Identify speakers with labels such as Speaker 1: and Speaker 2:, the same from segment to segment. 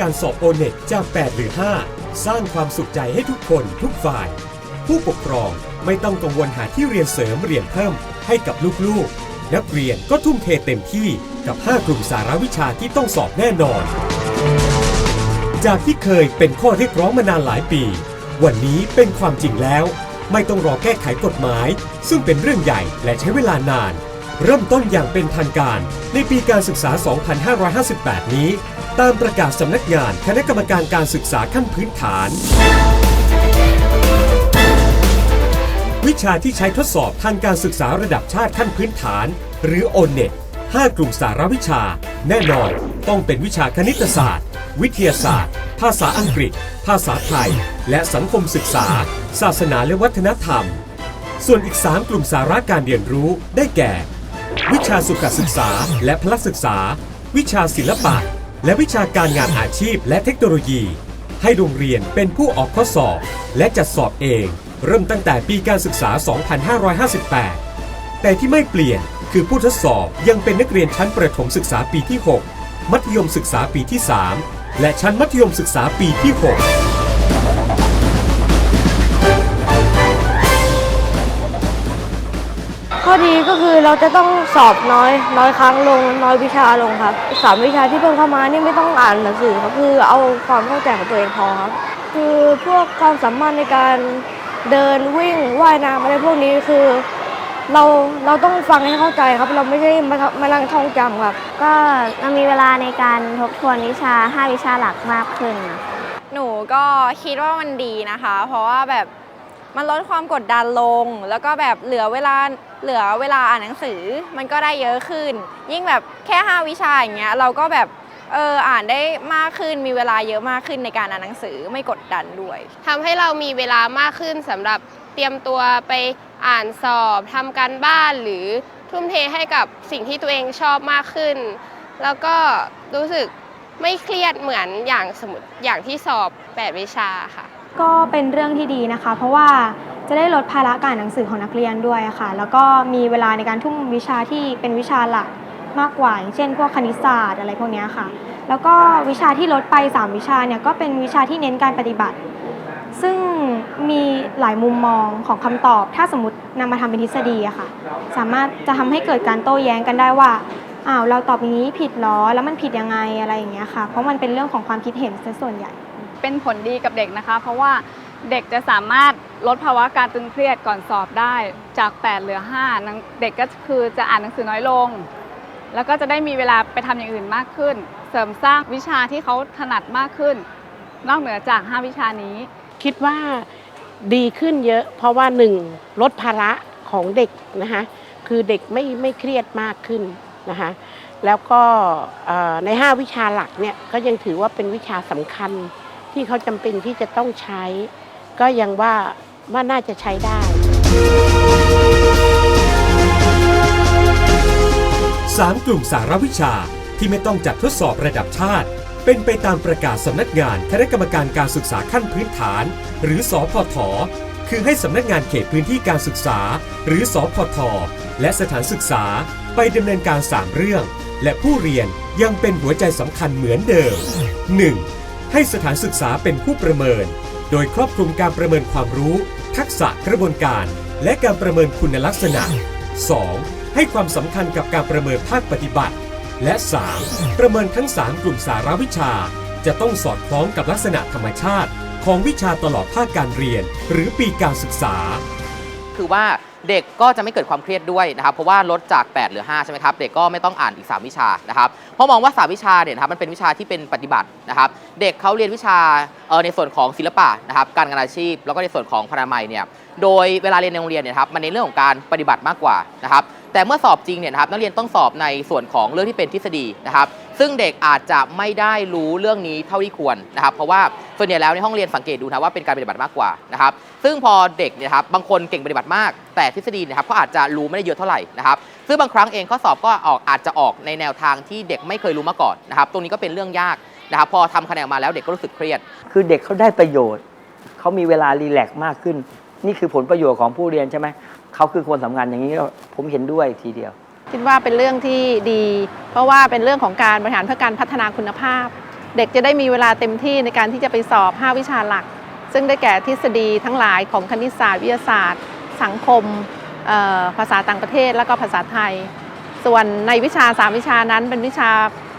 Speaker 1: การสอบโอเน็ตจาก 8 หรือ 5 สร้างความสุขใจให้ทุกคนทุกฝ่าย ผู้ปกครองไม่ต้องกังวลหาที่เรียนเสริมเรียนเพิ่มให้กับลูกๆ นักเรียนก็ทุ่มเทเต็มที่กับ 5 กลุ่มสาระวิชาที่ต้องสอบแน่นอน จากที่เคยเป็นข้อเรียกร้องมานานหลายปี วันนี้เป็นความจริงแล้ว ไม่ต้องรอแก้ไขกฎหมาย ซึ่งเป็นเรื่องใหญ่และใช้เวลานาน เริ่มต้นอย่างเป็นทางการในปีการศึกษา 2558 นี้ ตามประกาศสำนักงานคณะกรรมการการศึกษาขั้นพื้นฐาน วิชาที่ใช้ทดสอบทางการศึกษาระดับชาติขั้นพื้นฐาน หรือ o n e t 5 กลุ่มสาระวิชา แน่นอน ต้องเป็นวิชาคณิตศาสตร์ วิทยาศาสตร์ ภาษาอังกฤษ ภาษาไทย และสังคมศึกษา ศาสนาและวัฒนธรรม ส่วนอีก 3 กลุ่มสาระการเรียนรู้ได้แก่ วิชาสุขศึกษา และพละศึกษา วิชาศิลปะ และวิชาการงานอาชีพและเทคโนโลยี ให้โรงเรียนเป็นผู้ออกข้อสอบ และจัดสอบเอง เริ่มตั้งแต่ปีการศึกษา 2558 แต่ที่ไม่เปลี่ยนคือผู้ทดสอบยังเป็นนักเรียนชั้นประถมศึกษาปีที่ 6 มัธยมศึกษาปีที่ 3 และชั้นมัธยมศึกษาปีที่ 6
Speaker 2: ข้อดีก็คือเราจะต้องสอบน้อยน้อยครั้งลงน้อยวิชาลงครับสามวิชาที่เพิ่มเข้ามานี่ไม่ต้องอ่านหนังสือครับคือเอาความเข้าใจของตัวเองพอครับ คือพวกความสามารถในการเดินวิ่งว่ายน้ำอะไรพวกนี้คือ เราเราต้องฟังให้เข้าใจครับ เราไม่ใช่มามาลังท่องจำครับ
Speaker 3: ก็เรามีเวลาในการทบทวนวิชา 5 วิชาหลักมากขึ้นนะ
Speaker 4: หนูก็คิดว่ามันดีนะคะ เพราะว่าแบบ มันลดความกดดันลง แล้วก็แบบเหลือเวลาเหลือเวลาอ่านหนังสือ มันก็ได้เยอะขึ้น ยิ่งแบบแค่ 5 วิชาอย่างเงี้ยเราก็แบบเอออ่านได้มากขึ้นมีเวลาเยอะมากขึ้นในการอ่านหนังสือไม่กดดันด้วย
Speaker 5: ทำให้เรามีเวลามากขึ้นสำหรับเตรียมตัวไปอ่านสอบทำการบ้านหรือทุ่มเทให้กับสิ่งที่ตัวเองชอบมากขึ้น แล้วก็รู้สึกไม่เครียดเหมือนอย่างสมมติอย่างที่สอบ 8 วิชาค่ะ
Speaker 6: ก็เป็นเรื่องที่ดีนะคะ เพราะว่าจะได้ลดภาระการหนังสือของนักเรียนด้วยค่ะ แล้วก็มีเวลาในการทุ่มวิชาที่เป็นวิชาหลักมากกว่าอย่างเช่น พวกคณิตศาสตร์อะไรพวกนี้ค่ะ แล้วก็วิชาที่ลดไป 3 วิชาเนี่ยก็เป็นวิชาที่เน้นการปฏิบัติ ซึ่งมีหลายมุมมองของคำตอบ ถ้าสมมตินำมาทำเป็นทฤษฎีอะค่ะ สามารถจะทำให้เกิดการโต้แย้งกันได้ว่าอ้าวเราตอบอย่างนี้ผิดหรอแล้วมันผิดยังไงอะไรอย่างเงี้ยค่ะ เพราะมันเป็นเรื่องของความคิดเห็นซะส่วนใหญ่
Speaker 7: เป็นผลดีกับเด็กนะคะ เพราะว่าเด็กจะสามารถลดภาวะการตึงเครียดก่อนสอบได้จาก 8 เหลือ5นังเด็กก็คือจะอ่านหนังสือน้อยลง แล้วก็จะได้มีเวลาไปทำอย่างอื่นมากขึ้น เสริมสร้างวิชาที่เขาถนัดมากขึ้น นอกเหนือจาก 5 วิชานี้
Speaker 8: คิดว่าดีขึ้นเยอะ เพราะว่าหนึ่งลดภาระของเด็กนะคะคือเด็กไม่ไม่เครียดมากขึ้นนะคะแล้วก็ใน 5 วิชาหลักเนี่ยก็ยังถือว่าเป็นวิชาสำคัญ ที่เขาจำเป็นที่จะต้องใช้ ก็ยังว่าว่าน่าจะใช้ได้
Speaker 1: 3กลุ่มสารวิชาที่ไม่ต้องจัดทดสอบระดับชาติ เป็นไปตามประกาศสำนักงานคณะกรรมการการศึกษาขั้นพื้นฐาน หรือสอพทคือให้สำนักงานเขตพื้นที่การศึกษา หรือสอพทและสถานศึกษาไปดำเนินการ 3 เรื่อง และผู้เรียนยังเป็นหัวใจสำคัญเหมือนเดิม 1. ให้สถานศึกษาเป็นผู้ประเมิน โดยครอบคลุมการประเมินความรู้ ทักษะกระบวนการ และการประเมินคุณลักษณะ 2. ให้ความสำคัญกับการประเมินภาคปฏิบัติ และ 3. ประเมินทั้ง 3 กลุ่มสาระวิชา จะต้องสอดคล้องกับลักษณะธรรมชาติ ของวิชาตลอดภาคการเรียน หรือปีการศึกษา
Speaker 9: คือว่าเด็กก็จะไม่เกิดความเครียดด้วยนะครับเพราะว่าลดจาก 8 เหลือ 5 ใช่ไหมครับ เด็กก็ไม่ต้องอ่านอีก 3 วิชานะครับเพราะมองว่า 3 วิชาเนี่ยนะครับมันเป็นวิชาที่เป็นปฏิบัตินะครับเด็กเขาเรียนวิชาเออในส่วนของศิลปะนะครับการงานอาชีพ แล้วก็ในส่วนของพนามัยเนี่ยโดยเวลาเรียนในโรงเรียนเนี่ยครับมันในเรื่องของการปฏิบัติมากกว่านะครับแต่เมื่อสอบจริงเนี่ยนะครับนักเรียนต้องสอบในส่วนของเรื่องที่เป็นทฤษฎีนะครับ ซึ่งเด็กอาจจะไม่ได้รู้เรื่องนี้เท่าที่ควรนะครับ เพราะว่าส่วนใหญ่แล้วในห้องเรียนสังเกตดูนะว่าเป็นการปฏิบัติมากกว่านะครับ ซึ่งพอเด็กเนี่ยครับบางคนเก่งปฏิบัติมาก แต่ทฤษฎีนะครับก็อาจจะรู้ไม่ได้เยอะเท่าไหร่นะครับ ซึ่งบางครั้งเองข้อสอบก็ออกอาจจะออกในแนวทางที่เด็กไม่เคยรู้มาก่อนนะครับ ตรงนี้ก็เป็นเรื่องยากนะครับพอทำคะแนนมาแล้วเด็กก็รู้สึกเครียด
Speaker 10: คือเด็กเขาได้ประโยชน์เขามีเวลารีแลกซ์มากขึ้น นี่คือผลประโยชน์ของผู้เรียนใช่ไหมเขาคือคนสำคัญอย่างนี้ผมเห็นด้วยทีเดียว
Speaker 11: คิดว่าเป็นเรื่องที่ดี เพราะว่าเป็นเรื่องของการบริหารเพื่อการพัฒนาคุณภาพ เด็กจะได้มีเวลาเต็มที่ในการที่จะไปสอบ 5 วิชาหลัก ซึ่งได้แก่ทฤษฎีทั้งหลายของคณิตศาสตร์ วิทยาศาสตร์ สังคม ภาษาต่างประเทศ และก็ภาษาไทย ส่วนในวิชา 3 วิชานั้นเป็นวิชา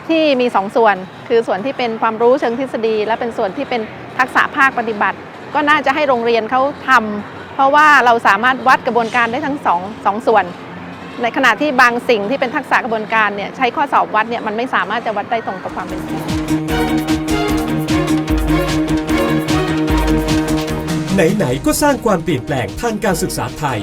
Speaker 11: ที่มี 2 ส่วน คือส่วนที่เป็นความรู้เชิงทฤษฎี และเป็นส่วนที่เป็นทักษะภาคปฏิบัติ ก็น่าจะให้โรงเรียนเขาทำเพราะว่าเราสามารถวัดกระบวนการได้ทั้งสองสองส่วน ในขณะที่บางสิ่งที่เป็นทักษะกระบวนการเนี่ยใช้ข้อสอบวัดเนี่ยมันไม่สามารถจะวัดได้ตรงกับความเป็นจริง
Speaker 1: ไหนๆก็สร้างความเปลี่ยนแปลงทางการศึกษาไทย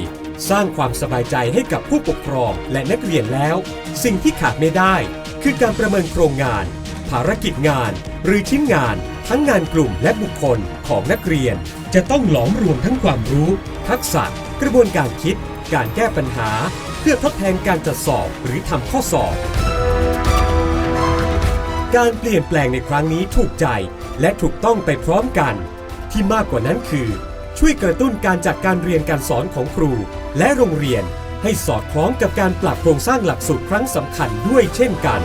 Speaker 1: สร้างความสบายใจให้กับผู้ปกครองและนักเรียนแล้ว สิ่งที่ขาดไม่ได้ คือการประเมินโครงงาน ภารกิจงาน หรือชิ้นงาน ทั้งงานกลุ่มและบุคคลของนักเรียน จะต้องหลอมรวมทั้งความรู้ ทักษะ กระบวนการคิด การแก้ปัญหา พื่อทดแทนการจัดสอบหรือทำข้อสอบ การเปลี่ยนแปลงในครั้งนี้ถูกใจและถูกต้องไปพร้อมกัน ที่มากกว่านั้นคือ ช่วยกระตุ้นการจัดการเรียนการสอนของครู และโรงเรียนให้สอดคล้องกับการปรับโครงสร้างหลักสูตรครั้งสำคัญด้วยเช่นกัน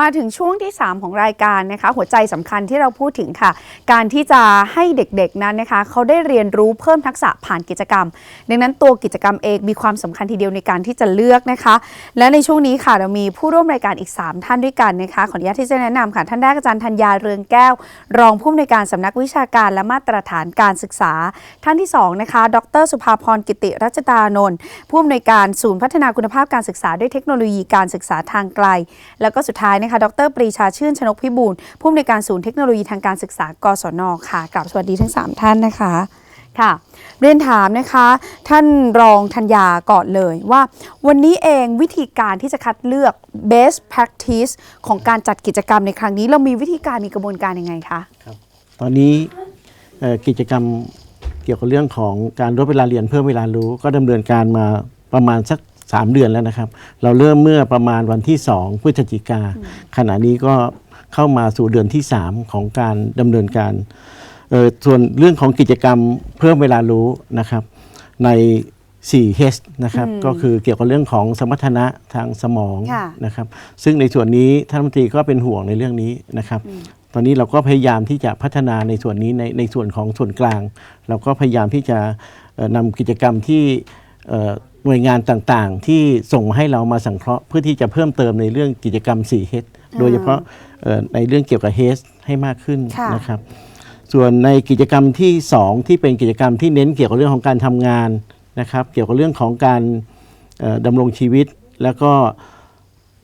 Speaker 12: มาถึงช่วงที่ 3 ของรายการนะคะ หัวใจสำคัญที่เราพูดถึงค่ะ การที่จะให้เด็กๆนั้นนะคะ เขาได้เรียนรู้เพิ่มทักษะผ่านกิจกรรม ดังนั้นตัวกิจกรรมเองมีความสำคัญทีเดียวในการที่จะเลือกนะคะ และในช่วงนี้ค่ะเรามีผู้ร่วมรายการอีก 3 ท่านด้วยกันนะคะขออนุญาตที่จะแนะนำค่ะ ท่านแรกอาจารย์ธัญญาเรืองแก้ว รองผู้อำนวยการสำนักวิชาการและมาตรฐานการศึกษา ท่านที่สองนะคะดร สุภาพรกิติรัชตานนท์ผู้อำนวยการศูนย์พัฒนาคุณภาพการศึกษาด้วยเทคโนโลยีการศึกษาทางไกล แล้วก็สุดท้ายนะคะ ดร ปรีชาชื่นชนกพิบูลผู้อำนวยการศูนย์เทคโนโลยีทางการศึกษากศนค่ะกราบสวัสดีทั้ง 3 ท่านนะคะค่ะเรียนถามนะคะ ท่านรองธัญญาก่อนเลยว่า วันนี้เองวิธีการที่จะคัดเลือก best practice ของการจัดกิจกรรมในครั้งนี้ เรามีวิธีการมีกระบวนการยังไงคะครับ
Speaker 13: ตอนนี้กิจกรรมเกี่ยวกับเรื่องของการลดเวลาเรียนเพิ่มเวลารู้ ก็ดำเนินการมาประมาณสัก 3 เดือนแล้วนะครับ เราเริ่มเมื่อประมาณวันที่ 2 พฤศจิกา ขณะนี้ก็เข้ามาสู่เดือนที่ 3 ของการดำเนินการเอ่อส่วนเรื่องของกิจกรรมเพิ่มเวลารู้นะครับใน 4 H นะครับ
Speaker 12: อืม
Speaker 13: ก็คือเกี่ยวกับเรื่องของสมรรถนะทางสมอง
Speaker 12: ค่ะ
Speaker 13: นะครับซึ่งในส่วนนี้ท่านรัฐมนตรีก็เป็นห่วงในเรื่องนี้นะครับ ตอนนี้เราก็พยายามที่จะพัฒนาในส่วนนี้ในในส่วนของส่วนกลาง เราก็พยายามที่จะเอ่อนำกิจกรรมที่เอ่อ หน่วยงานต่างๆ ที่ส่งมาให้เรามาสังเคราะห์เพื่อที่จะเพิ่มเติมในเรื่องกิจกรรม 4H โดยเฉพาะเอ่อในเรื่องเกี่ยวกับ H ให้มากขึ้น
Speaker 12: ค่ะ
Speaker 13: นะครับ ส่วนในกิจกรรมที่ 2 ที่เป็นกิจกรรมที่เน้นเกี่ยวกับเรื่องของการทำงานนะครับ เกี่ยวกับเรื่องของการเอ่อดำรงชีวิต แล้วก็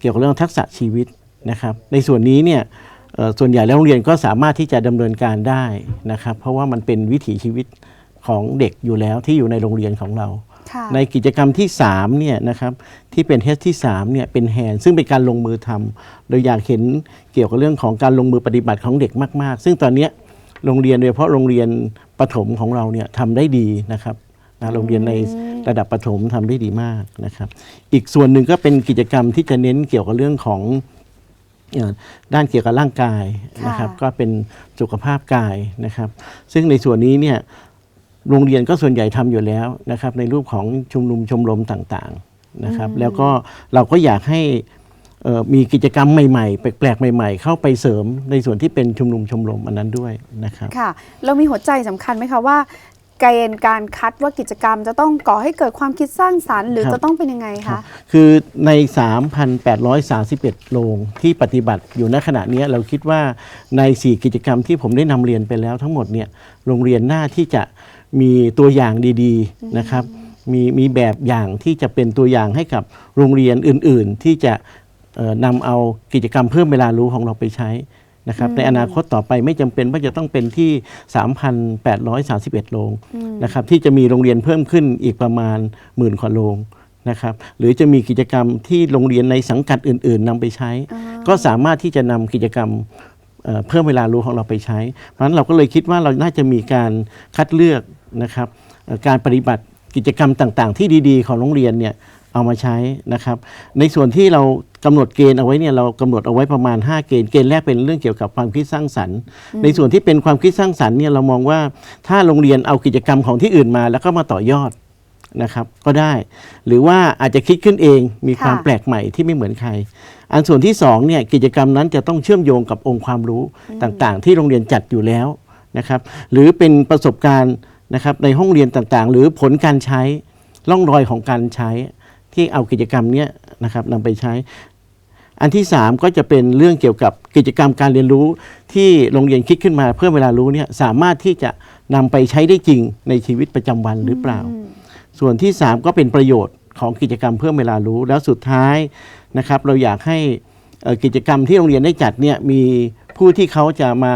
Speaker 13: เกี่ยวกับเรื่องทักษะชีวิตนะครับ ในส่วนนี้เนี่ยเอ่อส่วนใหญ่แล้วโรงเรียนก็สามารถที่จะดำเนินการได้นะครับ เพราะว่ามันเป็นวิถีชีวิตของเด็กอยู่แล้วที่อยู่ในโรงเรียนของเรา
Speaker 12: ค่ะ
Speaker 13: ในกิจกรรมที่3เนี่ยนะครับที่เป็นเทสที่3เนี่ยเป็นแฮนด์ซึ่งเป็นการลงมือทำโดยอยากเห็นเกี่ยวกับเรื่องของการลงมือปฏิบัติของเด็กมาก ๆ ซึ่งตอนเนี้ยโรงเรียนโดยเฉพาะโรงเรียนประถมของเราเนี่ยทำได้ดีนะครับนะโรงเรียนในระดับประถมทำได้ดีมากนะครับ อีกส่วนหนึ่งก็เป็นกิจกรรมที่จะเน้นเกี่ยวกับเรื่องของเอ่อด้านเกี่ยวกับร่างกายนะครับ
Speaker 12: ค่ะ
Speaker 13: ก็เป็นสุขภาพกายนะครับ ซึ่งในส่วนนี้เนี่ย โรงเรียนก็ส่วนใหญ่ทำอยู่แล้วนะครับในรูปของชุมนุมชมรมต่างๆนะครับแล้วก็เราก็อยากให้เอ่อมีกิจกรรมใหม่ๆ แปลกๆ ใหม่ๆ เข้าไปเสริมในส่วนที่เป็นชุมนุมชมรมอันนั้นด้วยนะครับ
Speaker 12: ค่ะเรามีหัวใจสำคัญไหมคะว่าเกณฑ์การคัดว่ากิจกรรมจะต้องก่อให้เกิดความคิดสร้างสรรค์หรือ
Speaker 13: ครับ
Speaker 12: จะต้องเป็นยังไงคะ
Speaker 13: คือใน 3,831 โรงที่ปฏิบัติอยู่ณขณะเนี้ยเราคิดว่าใน 4 กิจกรรมที่ผมได้นำเรียนไปแล้วทั้งหมดเนี่ยโรงเรียนหน้าที่จะ มีตัวอย่างดีๆนะครับ มีมีแบบอย่างที่จะเป็นตัวอย่างให้กับโรงเรียนอื่นๆ ที่จะเอ่อนำเอากิจกรรมเพิ่มเวลารู้ของเราไปใช้นะครับในอนาคตต่อไปไม่จำเป็นว่าจะต้องเป็นที่ 3,831 โรงนะครับที่จะมีโรงเรียนเพิ่มขึ้นอีกประมาณหมื่นกว่าโรงนะครับหรือจะมีกิจกรรมที่โรงเรียนในสังกัดอื่น ๆนำไปใช้ ก็สามารถที่จะนำกิจกรรมเอ่อเพิ่มเวลารู้ของเราไปใช้ เพราะฉะนั้นเราก็เลยคิดว่าเราน่าจะมีการคัดเลือก นะครับเอ่อการปฏิบัติกิจกรรมต่างๆ ที่ดีๆ ของโรงเรียนเนี่ยเอามาใช้นะครับ ในส่วนที่เรากำหนดเกณฑ์เอาไว้เนี่ยเรากำหนดเอาไว้ประมาณ 5 เกณฑ์เกณฑ์แรกเป็นเรื่องเกี่ยวกับความคิดสร้างสรรค์ ในส่วนที่เป็นความคิดสร้างสรรค์เนี่ยเรามองว่าถ้าโรงเรียนเอากิจกรรมของที่อื่นมา แล้วก็มาต่อยอดนะครับก็ได้ หรือว่าอาจจะคิดขึ้นเองมีความ
Speaker 12: ค่ะ
Speaker 13: แปลกใหม่ที่ไม่เหมือนใคร อันส่วนที่สองเนี่ยกิจกรรมนั้นจะต้องเชื่อมโยงกับองค์ความรู้ต่างๆ ที่โรงเรียนจัดอยู่แล้วนะครับหรือเป็นประสบการณ์ นะครับในห้องเรียนต่างๆ หรือผลการใช้ร่องรอยของการใช้ที่เอากิจกรรมเนี้ยนะครับนำไปใช้ อันที่ 3 ก็จะเป็นเรื่องเกี่ยวกับกิจกรรมการเรียนรู้ที่โรงเรียนคิดขึ้นมา เพื่อเวลารู้เนี่ยสามารถที่จะนำไปใช้ได้จริงในชีวิตประจำวันหรือเปล่า ส่วนที่ 3 ก็เป็นประโยชน์ของกิจกรรมเพิ่มเวลารู้ แล้วสุดท้ายนะครับเราอยากให้กิจกรรมที่โรงเรียนได้จัดเนี่ยมีผู้ที่เขาจะมา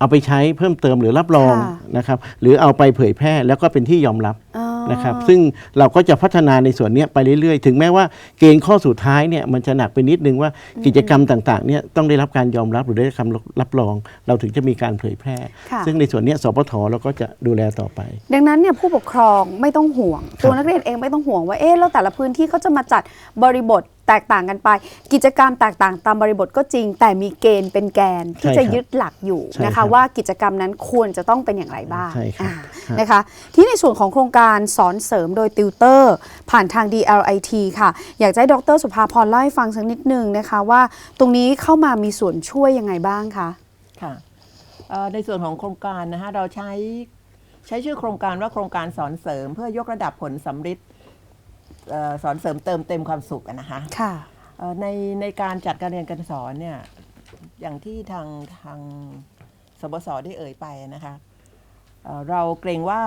Speaker 13: เอ่อเอาไปใช้เพิ่มเติมหรือรับรอง
Speaker 12: ค่ะ
Speaker 13: นะครับหรือเอาไปเผยแพร่แล้วก็เป็นที่ยอมรับ
Speaker 12: อ๋อ
Speaker 13: นะครับซึ่งเราก็จะพัฒนาในส่วนเนี้ยไปเรื่อยๆ ถึงแม้ว่าเกณฑ์ข้อสุดท้ายเนี่ยมันจะหนักไปนิดนึงว่ากิจกรรมต่างๆเนี่ยต้องได้รับการยอมรับหรือได้คำรับรอง เราถึงจะมีการเผยแพร่
Speaker 12: ค่ะ
Speaker 13: ซึ่งในส่วนเนี้ยสปทเราก็จะดูแลต่อไป
Speaker 12: ดังนั้นเนี่ยผู้ปกครองไม่ต้องห่วง
Speaker 13: ครับ
Speaker 12: ตัวนักเรียนเองไม่ต้องห่วงว่าเอ๊ะแล้วแต่ละพื้นที่เขาจะมาจัดบริบท แตกต่างกันไป กิจกรรมแตกต่างตามบริบทก็จริง แต่มีเกณฑ์เป็นแกนที่
Speaker 13: ใช่
Speaker 12: จะ
Speaker 13: ครับ
Speaker 12: ยึดหลักอยู่
Speaker 13: ใช่
Speaker 12: นะ
Speaker 13: ครั
Speaker 12: คะ
Speaker 13: บ
Speaker 12: ว่ากิจกรรมนั้นควรจะต้องเป็นอย่างไรบ้าง
Speaker 13: ใช่ครับ
Speaker 12: อ่า
Speaker 13: ครับ
Speaker 12: นะคะ ที่ในส่วนของโครงการสอนเสริมโดยติวเตอร์ ผ่านทาง DLIT ค่ะ อยากจะให้ดรสุภาพรเล่าให้ฟังสักนิดนึงนะคะว่าตรงนี้เข้ามามีส่วนช่วยยังไงบ้างคะ
Speaker 14: ค่ะเอ่อในส่วนของโครงการนะฮะเราใช้ใช้ชื่อโครงการว่าโครงการสอนเสริม เพื่อยกระดับผลสำฤทธิ์ เอ่อสอนเสริมเติมเต็มความสุขอะนะคะ
Speaker 12: ค่ะ
Speaker 14: เอ่อในในการจัดการเรียนการสอนเนี่ยอย่างที่ทางทางสบสได้เอ่ยไปนะคะเอ่อเราเกรงว่า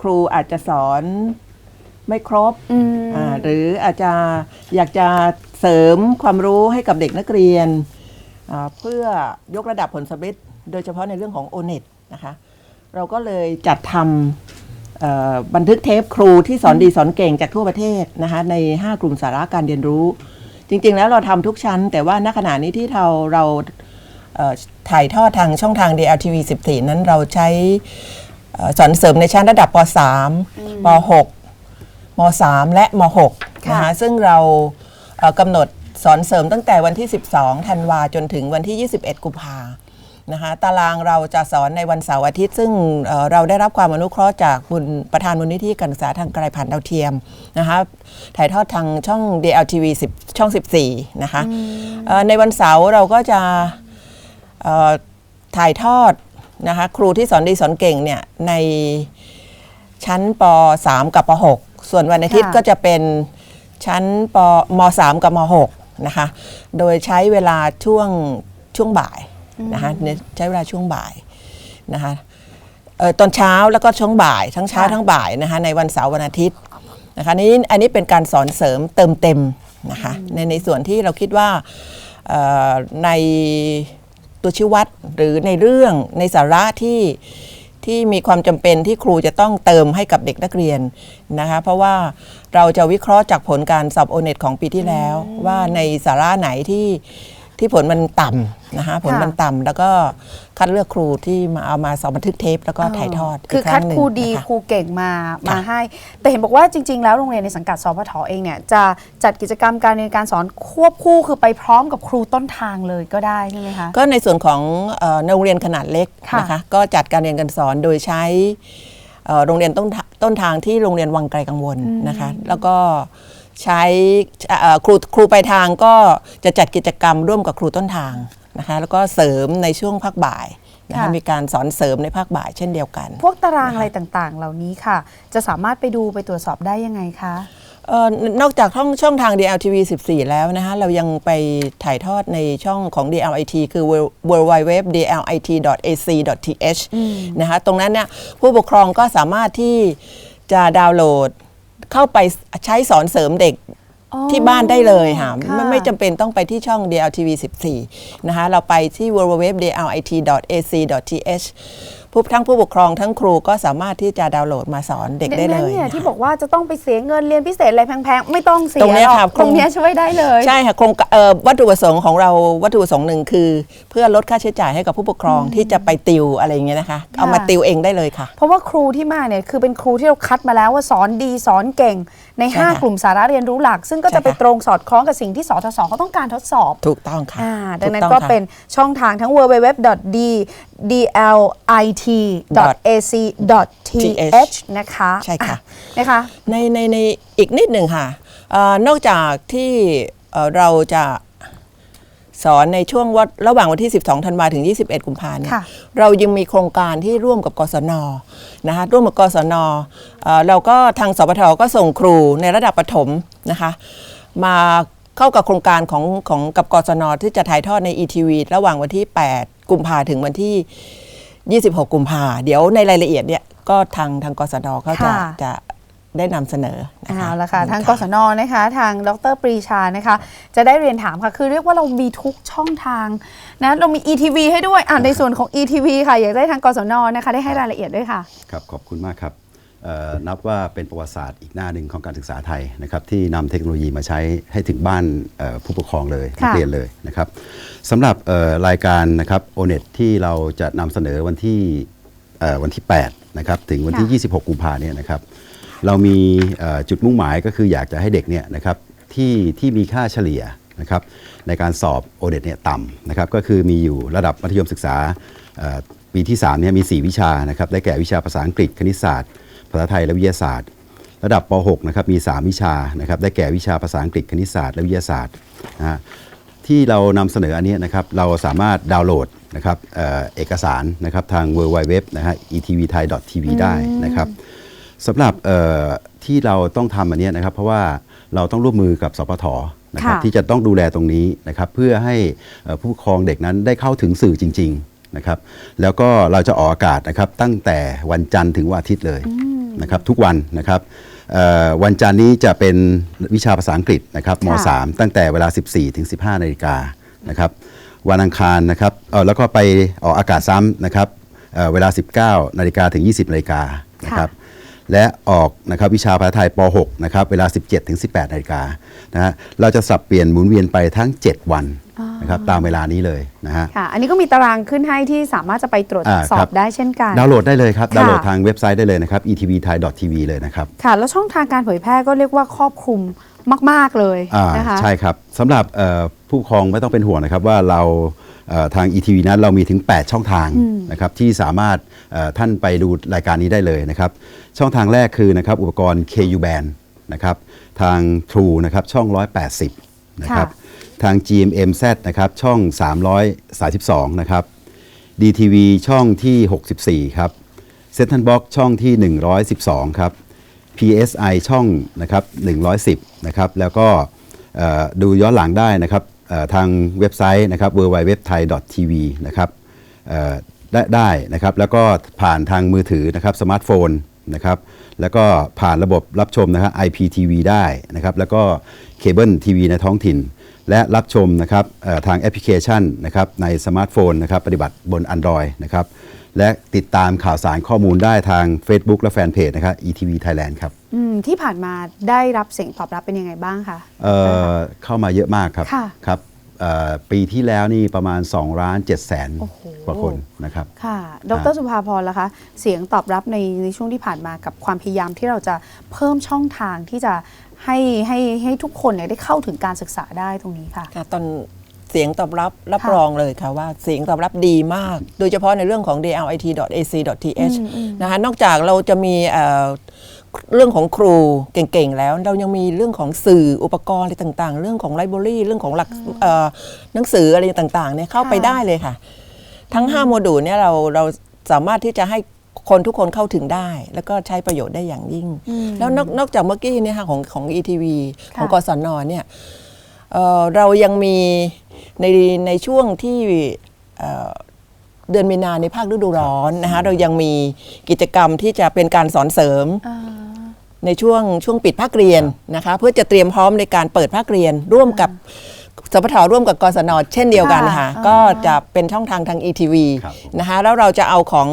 Speaker 14: ครูอาจจะสอนไม่ครบ
Speaker 12: อืม
Speaker 14: อ่าหรืออาจจะอยากจะเสริมความรู้ให้กับเด็กนักเรียนอ่าเพื่อยกระดับผลสำเร็จโดยเฉพาะในเรื่องของ o n e t นะคะ เราก็เลยจัดทำเอ่อ บันทึกเทปครูที่สอนดีสอนเก่งจากทั่วประเทศนะคะใน 5 กลุ่มสาระการเรียนรู้ จริง ๆ แล้วเราทำทุกชั้น แต่ว่าณขณะนี้ที่เราเราเอ่อถ่ายทอดทางช่องทาง DLTV 14 นั้นเราใช้เอ่อสอนเสริมในชั้นระดับป .3 ป .6 ม .3 และม .6 นะคะซึ่งเราเอ่อกำหนดสอนเสริมตั้งแต่วันที่ 12 ธันวาจนถึงวันที่ 21 กุมภา นะคะตารางเราจะสอนในวันเสาร์อาทิตย์ ซึ่งเอ่อเราได้รับความอนุเคราะห์จากบุญประธานมูลนิธิการศึกษาทางไกลผ่านดาวเทียมนะคะถ่ายทอดทางช่อง DLTV 10ช่อง 14 นะคะเอ่อในวันเสาร์เราก็จะเอ่อถ่ายทอดนะคะครูที่สอนดีสอนเก่งเนี่ยในชั้นป .3 กับป .6 ส่วนวันอาทิตย์
Speaker 12: ค่ะ
Speaker 14: ก็จะเป็นชั้นปม .3 กับม .6 นะคะ โดยใช้เวลาช่วงช่วงบ่าย นะคะเนี่ยใช้เวลาช่วงบ่ายนะคะเอ่อตอนเช้าแล้วก็ช่วงบ่ายทั้งเช้า
Speaker 12: ค่ะ
Speaker 14: ทั้งบ่ายนะคะในวันเสาร์วันอาทิตย์นะคะนี่อันนี้เป็นการสอนเสริมเติมเต็มนะคะในในส่วนที่เราคิดว่าเอ่อในตัวชี้วัดหรือในเรื่องในสาระที่ที่มีความจำเป็นที่ครูจะต้องเติมให้กับเด็กนักเรียนนะคะเพราะว่าเราจะวิเคราะห์จากผลการสอบโอเน็ตของปีที่แล้ว ว่าในสาระไหนที่ ที่ผลมันต่ำนะคะผลมันต่ำแล้วก็คัดเลือกครูที่มาเอามาสอบบันทึกเทปแล้วก็ถ่ายทอด
Speaker 12: คือ
Speaker 14: อีก
Speaker 12: คัด
Speaker 14: งหนึ่ง
Speaker 12: ครูดี
Speaker 14: นะคะ
Speaker 12: ครูเก่งมามาให้ แต่เห็นบอกว่าจริง ๆ แล้วโรงเรียนในสังกัดสพทเองเนี่ยจะจัดกิจกรรมการเรียนการสอนควบคู่คือไปพร้อมกับครูต้นทางเลยก็ได้ใช่ไหมคะ
Speaker 14: ก็ในส่วนของเอ่อในโรงเรียนขนาดเล็ก
Speaker 12: ค่ะ
Speaker 14: นะคะก็จัดการเรียนการสอนโดยใช้เอ่อโรงเรียนต้นทาต้นทางที่โรงเรียนวังไกลกังวลนะคะ แล้วก็ ใช้เอ่อครูครูไปลายทางก็จะจัดกิจกรรมร่วมกับครูต้นทางนะคะแล้วก็เสริมในช่วงภาคบ่ายนะคะ
Speaker 12: ค่ะ
Speaker 14: มีการสอนเสริมในภาคบ่ายเช่นเดียวกัน
Speaker 12: พวกตารางอะไรต่างๆ เหล่านี้ค่ะ จะสามารถไปดูไปตรวจสอบได้ยังไงคะ
Speaker 14: เอ่อนอกจากช่องช่องทาง DLTV 14 แล้วนะคะเรายังไปถ่ายทอดในช่องของ DLIT คือ www.dlit.ac.th นะคะตรงนั้นเนี่ยผู้ปกครองก็สามารถที่จะดาวน์โหลด เข้าไปใช้สอนเสริมเด็ก
Speaker 12: อ๋อ
Speaker 14: ที่บ้านได้เลยค่ะ
Speaker 12: ค่ะ
Speaker 14: ไม่ไม่จำเป็นต้องไปที่ช่อง DLTV 14 นะคะ เราไปที่ www.dlit.ac.th ผู้ทั้งผู้ปกครองทั้งครูก็สามารถที่จะดาวน์โหลดมาสอนเด็กได้
Speaker 12: ดัง
Speaker 14: เล
Speaker 12: นั้น
Speaker 14: ย
Speaker 12: เนี่ย
Speaker 14: นะคะ
Speaker 12: ที่บอกว่าจะต้องไปเสียเงินเรียนพิเศษอะไรแพงๆ ไม่ต้องเสีย
Speaker 14: ตรงเนี้ย
Speaker 12: หรอก
Speaker 14: ค่ะ
Speaker 12: ตรงเนี้ยช่วยได้เลย
Speaker 14: ใช่ค่ะโครงการเอ่อวัตถุประสงค์ของเราวัตถุประสงค์หนึ่งคือ เพื่อลดค่าใช้จ่ายให้กับผู้ปกครองที่จะไปติวอะไรอย่างเงี้ยนะคะ เอามาติวเองได้เลยค่ะ
Speaker 12: เพราะว่าครูที่มาเนี่ยคือเป็นครูที่เราคัดมาแล้วว่าสอนดีสอนเก่งใน
Speaker 14: ใช่ค่ะ
Speaker 12: 5กลุ่มสาระเรียนรู้หลัก ซึ่งก็
Speaker 14: ใช่
Speaker 12: จะไป
Speaker 14: ค่ะ
Speaker 12: ตรงสอดคล้องกับสิ่งที่สทศเขาต้องการทดสอบ
Speaker 14: ถูกต้องค่ะ
Speaker 12: อ่าดังนั้น
Speaker 14: ถู
Speaker 12: ก็
Speaker 14: ต้องค่ะ
Speaker 12: เป็นช่องทางทั้ง www.d
Speaker 2: dlit.ac.th นะคะ
Speaker 14: ใช่ค่ะ
Speaker 2: อ่นะคะ
Speaker 14: ในในในอีกนิดหนึ่งค่ะเอ่อนอกจากที่เอ่อเราจะสอนในช่วงวัดระหว่างวันที่ 12 ธันวาถึง 21 กุมภาเนี่ย
Speaker 2: ค่ะ
Speaker 14: เรายังมีโครงการที่ร่วมกับกศนนะคะร่วมกับกศนเอ่อเราก็ทางสปทก็ส่งครูในระดับประถมนะคะมาเข้ากับโครงการของของกับกศนที่จะถ่ายทอดใน ETV ระหว่างวันที่ 8 กุมภาถึงวันที่ 26 กุมภาเดี๋ยวในรายละเอียดเนี่ยก็ทางทางกศนเขาจะ
Speaker 2: ค่ะ
Speaker 14: จะได้นำเสนอนะคะ
Speaker 12: เอาละค่ะทางกศนนะคะ ทางดรปรีชานะคะ จะได้เรียนถามค่ะ คือเรียกว่าเรามีทุกช่องทางนะเรามี ETV ให้ด้วยอ่าในส่วนของ ETV ค่ะ อยากได้ทางกศนนะคะ ได้ให้รายละเอียดด้วยค่ะ
Speaker 15: ครับขอบคุณมากครับเอ่อ นับว่าเป็นประวัติศาสตร์อีกหน้าหนึ่งของการศึกษาไทยนะครับที่นำเทคโนโลยีมาใช้ให้ถึงบ้านเอ่อผู้ปกครองเลย
Speaker 12: ค่ะ
Speaker 15: นักเรียนเลยนะครับสำหรับเอ่อรายการนะครับโอเน็ตที่เราจะนำเสนอวันที่เอ่อวันที่8นะครับถึงวันที่ 26 กุมภาเนี่ยนะครับเรามีเอ่อจุดมุ่งหมายก็คืออยากจะให้เด็กเนี่ยนะครับที่ที่มีค่าเฉลี่ยนะครับในการสอบโอเน็ตเนี่ยต่ำนะครับก็คือมีอยู่ระดับมัธยมศึกษาเอ่อปีที่3เนี่ยมี 4 วิชานะครับได้แก่วิชาภาษาอังกฤษคณิตศาสตร์ ภาษาไทยและวิทยาศาสตร์ ระดับป .6 นะครับมี 3 วิชานะครับได้แก่วิชาภาษาอังกฤษคณิตศาสตร์และวิทยาศาสตร์นะฮะที่เรานำเสนออันเนี้ยนะครับเราสามารถดาวน์โหลดนะครับเอ่อเอกสารนะครับทาง w w w นะฮะ etvthai.tv ได้นะครับสำหรับเอ่อที่เราต้องทำอันเนี้ยนะครับ เพราะว่าเราต้องร่วมมือกับสปทนะครับ
Speaker 12: ค่ะ
Speaker 15: ที่จะต้องดูแลตรงนี้นะครับเพื่อให้เอ่อผู้ปกครองเด็กนั้นได้เข้าถึงสื่อจริง ๆนะครับ แล้วก็เราจะออกอากาศนะครับตั้งแต่วันจันทร์ถึงวันอาทิตย์เลย นะครับทุกวันนะครับเอ่อวันจันทร์นี้จะเป็นวิชาภาษาอังกฤษนะครับม
Speaker 12: ค่ะ
Speaker 15: 3ตั้งแต่เวลา 14ถึง15นาฬิกานะครับวันอังคารนะครับเอ่อแล้วก็ไปออกอากาศซ้ำนะครับเอ่อเวลา 19นาฬิกาถึง 20นาฬิกานะครับและออกนะครับวิชาภาษาไทยป .6 นะครับเวลา 17ถึง18นาฬิกานะฮะเราจะสับเปลี่ยนหมุนเวียนไปทั้ง 7 วัน นะครับตามเวลานี้เลยนะฮะ
Speaker 12: ค่ะอันนี้ก็มีตารางขึ้นให้ที่สามารถจะไปตรวจ
Speaker 15: อ่า
Speaker 12: สอ
Speaker 15: ครับบ
Speaker 12: ได้เช่นกัน
Speaker 15: ดาวน์โหลดได้เลยครับ
Speaker 12: ค่ะ
Speaker 15: ดาวน์โหลดทางเว็บไซต์ได้เลยนะครับ etvthai.tv เลยนะครับ
Speaker 12: ค่ะ แล้วช่องทางการเผยแพร่ก็เรียกว่าครอบคลุมมาก ๆ เลย
Speaker 15: อ่า
Speaker 12: นะคะ
Speaker 15: ใช่ครับสำหรับเอ่อผู้ปกครองไม่ต้องเป็นห่วงนะครับว่าเราเอ่อทาง ETV นั้นเรามีถึง 8 ช่องทาง
Speaker 12: อืม
Speaker 15: นะครับที่สามารถเอ่อท่านไปดูรายการนี้ได้เลยนะครับ ช่องทางแรกคือนะครับอุปกรณ์ KU band นะครับทาง True นะครับช่อง 180นะครับ ทาง GMMZ นะครับช่อง 332 นะครับ DTV ช่องที่ 64 ครับเซ t ทันบ็อกช่องที่ 112 ครับ PSI ช่องนะครับ110 นะครับ แล้วก็ดูย้อนหลังได้นะครับทางเว็บไซต์นะครับ www.thai.tv นะครับได้ได้นะครับ แล้วก็ผ่านทางมือถือนะครับสมาร์ทโฟน นะครับแล้วก็ผ่านระบบรับชมนะครับ IPTV ได้นะครับแล้วก็เคเบิลทีวีในท้องถิ่น และรับชมนะครับเอ่อทางแอปพลิเคชันนะครับในสมาร์ทโฟนนะครับปฏิบัติบน Android นะครับและติดตามข่าวสารข้อมูลได้ทาง Facebook และแฟนเพจนะครับ ETV Thailand ครับ
Speaker 12: อืมที่ผ่านมาได้รับเสียงตอบรับเป็นยังไงบ้างคะ
Speaker 15: เอ่อเข้ามาเยอะมากครับ
Speaker 12: ค่ะ
Speaker 15: ครับเอ่อ ปีที่แล้วนี่ประมาณ2ล้าน7แสนกว่าคนนะครับ
Speaker 12: ค่ะ ดรสุภาพรล่ะคะ เสียงตอบรับในในช่วงที่ผ่านมากับความพยายามที่เราจะเพิ่มช่องทางที่จะให้ให้ให้ทุกคนเนี่ยได้เข้าถึงการศึกษาได้ตรงนี้ค่ะ
Speaker 14: ค่ะตอนเสียงตอบรับรับ
Speaker 12: ค่ะ
Speaker 14: รองเลยค่ะว่าเสียงตอบรับดีมาก โดยเฉพาะในเรื่องของ dlit.ac.th
Speaker 12: อืมอืม
Speaker 14: นะคะนอกจากเราจะมี เอ่อเรื่องของครูเก่งๆ แล้ว เรายังมีเรื่องของสื่ออุปกรณ์อะไรต่างๆ เรื่องของไลบรารีเรื่องของหลักเอ่อหนังสืออะไรต่างๆเนี่ยเข้าไป
Speaker 12: ค่ะ
Speaker 14: ได้เลยค่ะ ทั้ง 5 โมดูลเนี่ยเราเราสามารถที่จะให้คนทุกคนเข้าถึงได้ แล้วก็ใช้ประโยชน์ได้อย่างยิ่ง
Speaker 12: อืม
Speaker 14: แล้วนอกนอกจากเมื่อกี้เนี่ยค่ะของของ ETV
Speaker 12: ค่ะ
Speaker 14: ของกศนเนี่ยเอ่อเรายังมีในในช่วงที่เอ่อเดือนมีนาในภาคฤดูร้อนนะคะเรายังมีกิจกรรมที่จะเป็นการสอนเสริม
Speaker 12: อ่า
Speaker 14: ในช่วงช่วงปิดภาคเรียนนะคะ เพื่อจะเตรียมพร้อมในการเปิดภาคเรียนร่วมกับ สพทร่วมกับกศนเช่นเดียวกัน
Speaker 12: ค่ะ
Speaker 14: นะคะ
Speaker 12: อ่า
Speaker 14: ก็จะเป็นช่องทางทาง ETV
Speaker 15: ครับผม
Speaker 14: นะคะแล้วเราจะเอาของ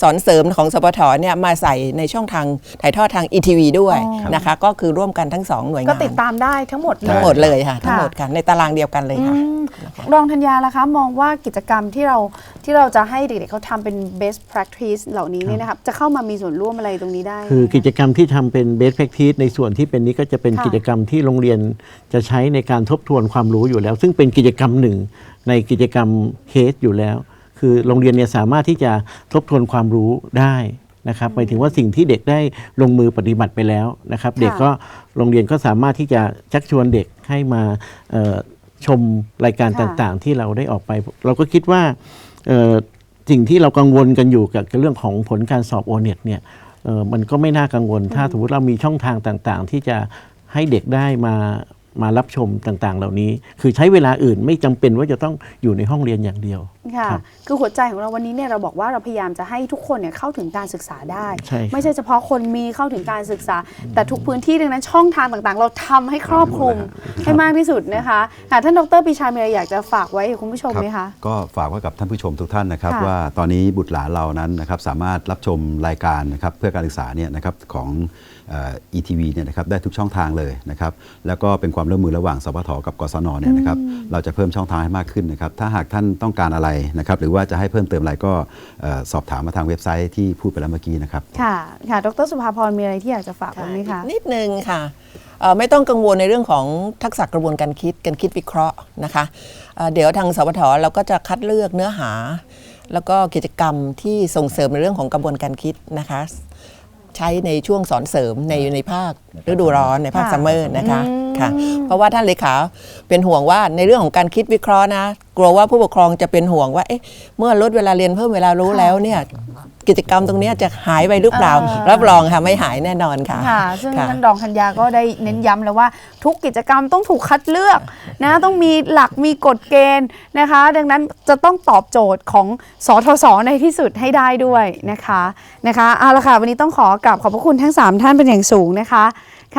Speaker 14: สอนเสริมของสพทเนี่ยมาใส่ในช่องทางถ่ายทอดทาง ETV ด้วยนะคะ ก็คือร่วมกันทั้งสองหน่วยงาน
Speaker 12: ก็ติดตามได้ทั้งหมดเลย
Speaker 14: ทั้งหมดเลยค่ะ
Speaker 12: ค่ะ
Speaker 14: ทั้งหมดค่ะในตารางเดียวกันเลยค่ะ
Speaker 12: อืมรองธัญญาล่ะคะมองว่ากิจกรรมที่เราที่เราจะให้เด็กๆเขาทำเป็น best practice เหล่านี้เนี่ยนะครับจะเข้ามามีส่วนร่วมอะไรตรงนี้ได้
Speaker 13: คือ
Speaker 12: ไหม
Speaker 13: กิจกรรมที่ทำเป็น best practice ในส่วนที่เป็นนี้ก็จะเป็น
Speaker 12: ค่ะ
Speaker 13: กิจกรรมที่โรงเรียนจะใช้ในการทบทวนความรู้อยู่แล้ว ซึ่งเป็นกิจกรรมหนึ่งในกิจกรรมเคสอยู่แล้วคคือโรงเรียนเนี่ยสามารถที่จะทบทวนความรู้ได้นะครับหมายถึงว่าสิ่งที่เด็กได้ลงมือปฏิบัติไปแล้วนะครับ เด็กก็โรงเรียนก็สามารถที่จะชักชวนเด็กให้มาเอ่อชมรายการ
Speaker 12: ค่ะ
Speaker 13: ต่างๆ ที่เราได้ออกไป เราก็คิดว่าเอ่อสิ่งที่เรากังวลกันอยู่กับเรื่องของผลการสอบโอเน็ตเนี่ยเอ่อมันก็ไม่น่ากังวล ถ้าสมมติเรามีช่องทางต่างๆ ที่จะให้เด็กได้มา มารับชมต่างๆ เหล่านี้ คือใช้เวลาอื่นไม่จำเป็นว่าจะต้องอยู่ในห้องเรียนอย่างเดียว
Speaker 12: ค่ะ
Speaker 13: ครับ
Speaker 12: คือหัวใจของเราวันนี้เนี่ยเราบอกว่าเราพยายามจะให้ทุกคนเนี่ยเข้าถึงการศึกษาได้
Speaker 13: ใช่ครับ
Speaker 12: ไม่ใช่เฉพาะคนมีเข้าถึงการศึกษา แต่ทุกพื้นที่ดังนั้นช่องทางต่างๆ เราทำให้ครอบคลุมให้มากที่สุดนะคะค่ะท่านดรปีชามีอะไรอยากจะฝากไว้กับคุณผู้ชมไหมคะ
Speaker 15: ก็ฝากไว้กับท่านผู้ชมทุกท่านนะครับ
Speaker 12: ค่ะ
Speaker 15: ว่าตอนนี้บุตรหลานเรานั้นนะครับสามารถรับชมรายการนะครับเพื่อการศึกษาเนี่ยนะครับของเอ่อ ETV เนี่ยนะครับได้ทุกช่องทางเลยนะครับแล้วก็เป็นความร่วมมือระหว่างสพทกับกศนเนี่ยนะครับเราจะเพิ่มช่องทางให้มากขึ้นนะครับถ้าหากท่านต้องการอะไรนะครับหรือว่าจะให้เพิ่มเติมอะไรก็เอ่อสอบถามมาทางเว็บไซต์ที่พูดไปแล้วเมื่อกี้นะครับ
Speaker 12: ค่ะค่ะดรสุภาพรมีอะไรที่อยากจะฝากไว้ไหมคะ
Speaker 14: นิดนึงค่ะเอ่อไม่ต้องกังวลในเรื่องของทักษะกระบวนการคิดการคิดวิเคราะห์นะคะเอ่อเดี๋ยวทางสวทเราก็จะคัดเลือกเนื้อหา แล้วก็กิจกรรมที่ส่งเสริมในเรื่องของกระบวนการคิดนะคะ ใช้ในช่วงสอนเสริมในในภาคฤดูร้อนในภาค
Speaker 12: ค่ะ
Speaker 14: ซัมเมอร์นะคะ
Speaker 12: อืม
Speaker 14: ค่ะเพราะว่าท่านเลขาเป็นห่วงว่าในเรื่องของการคิดวิเคราะห์นะ กลัวว่าผู้ปกครองจะเป็นห่วงว่าเอ๊ะเมื่อลดเวลาเรียนเพิ่มเวลารู้แล้วเนี่ย กิจกรรมตรงเนี้ยจะหายไปหรือเปล่า
Speaker 12: อ่ารั
Speaker 14: รับรองค่ะไม่หายแน่นอนค่ะ
Speaker 12: ค่ะซึ่ง
Speaker 14: ค่ะ
Speaker 12: ท่านรองธัญญาก็ได้เน้นย้ำแล้วว่า ทุกกิจกรรมต้องถูกคัดเลือกนะต้องมีหลักมีกฎเกณฑ์นะคะ ดังนั้นจะต้องตอบโจทย์ของสทศในที่สุดให้ได้ด้วยนะคะนะคะเอาละค่ะวันนี้ต้องขอกราบขอบพระคุณทั้ง 3 ท่านเป็นอย่างสูงนะคะ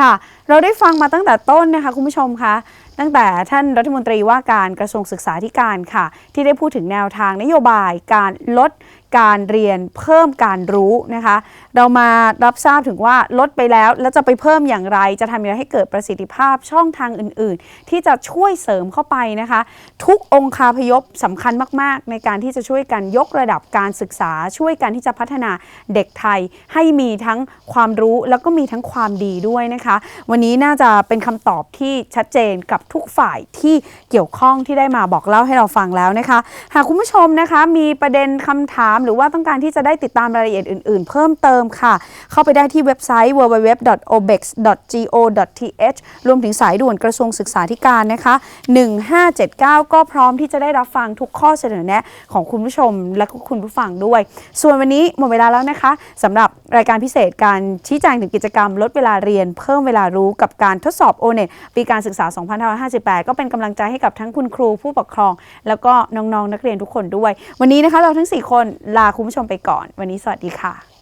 Speaker 12: ค่ะ เราได้ฟังมาตั้งแต่ต้นนะคะคุณผู้ชมคะ ตั้งแต่ท่านรัฐมนตรีว่าการกระทรวงศึกษาธิการค่ะ ที่ได้พูดถึงแนวทางนโยบายการลดการเรียนเพิ่มการรู้นะคะ เรามารับทราบถึงว่าลดไปแล้ว แล้วจะไปเพิ่มอย่างไร จะทำอย่างไรให้เกิดประสิทธิภาพช่องทางอื่น ๆ ที่จะช่วยเสริมเข้าไปนะคะ ทุกองคาพยพสำคัญมาก ๆ ในการที่จะช่วยกันยกระดับการศึกษา ช่วยกันที่จะพัฒนาเด็กไทย ให้มีทั้งความรู้แล้วก็มีทั้งความดีด้วยนะคะ วันนี้น่าจะเป็นคำตอบที่ชัดเจนกับทุกฝ่ายที่เกี่ยวข้องที่ได้มาบอกเล่าให้เราฟังแล้วนะคะ หากคุณผู้ชมนะคะ มีประเด็นคำถามหรือว่าต้องการที่จะได้ติดตามรายละเอียดอื่น ๆ เพิ่มเติมค่ะ เข้าไปได้ที่เว็บไซต์ www.obex.go.th รวมถึงสายด่วนกระทรวงศึกษาธิการนะคะ 1579 ก็พร้อมที่จะได้รับฟังทุกข้อเสนอแนะของคุณผู้ชมและคุณผู้ฟังด้วย ส่วนวันนี้หมดเวลาแล้วนะคะสำหรับรายการพิเศษการชี้แจงถึงกิจกรรม ลดเวลาเรียน เพิ่มเวลารู้กับการทดสอบ o n e t ปีการศึกษา2558 ก็เป็นกำลังใจให้กับทั้งคุณครูผู้ปกครอง แล้วก็น้องๆนักเรียนทุกคนด้วย วันนี้นะคะเราทั้ง 4 คนลาคุณผู้ชมไปก่อน วันนี้สวัสดีค่ะ